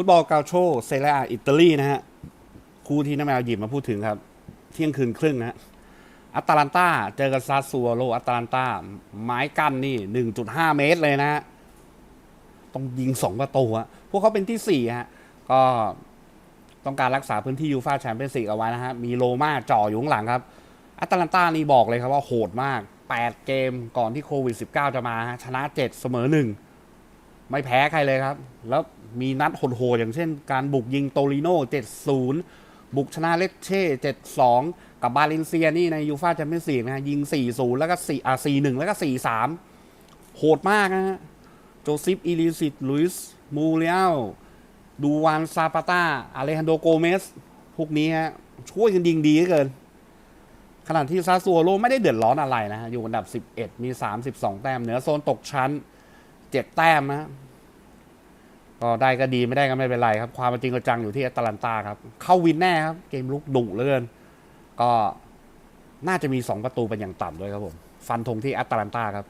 ฟุตบอลกาโชเซเรียอิตาลีนะฮะ คู่ที่น้าแมวหยิบมาพูดถึงครับ เที่ยงคืนครึ่งนะฮะอัตแลนตาเจอกับซาซัวโลอัตแลนตาไม้กั้นนี่ 1.5 เมตรเลยนะฮะต้องยิง2ประตูอะพวกเขาเป็นที่4ฮะก็ต้องการรักษาพื้นที่ยูฟาแชมเปี้ยนส์ลีกเอาไว้นะฮะ มีโลมาจ่ออยู่ข้างหลังครับอัตแลนตานี่บอกเลยครับว่าโหดมาก 8 เกมก่อนที่โควิด 19 จะมาฮะชนะ 7 เสมอ 1 ไม่แพ้ใครเลยครับ แล้วมีนัดโหดๆอย่างเช่น การบุกยิงโตริโน่7-0 บุกชนะเลเช่7-2 กับบาเลนเซียนี่ในยูฟ่าแชมเปี้ยนส์ลีกนะฮะยิง 4-0 แล้วก็4อ่า4-1 แล้วก็ 4-3 โหดมากนะฮะ โจซิฟอิลิซิตลุยส์มูเรียลดูวานซาปาตาอเลฮันโดโกเมส พวกนี้ฮะ ช่วยกันยิงดีเกิน ขณะที่ซาซัวโลไม่ได้เดือดร้อนอะไรนะฮะ อยู่อันดับ 11 มี 32 แต้ม เหนือโซนตกชั้น เจ็ดแต้มนะก็ได้ก็ดีไม่ได้ก็ไม่เป็นไรครับ ความจริงก็จังอยู่ที่แอตแลนตาครับ เข้าวินแน่ครับ เกมลุกดุเหลือเกิน ก็น่าจะมี 2 ประตูเป็นอย่างต่ำด้วยครับผม ฟันธงที่แอตแลนตาครับ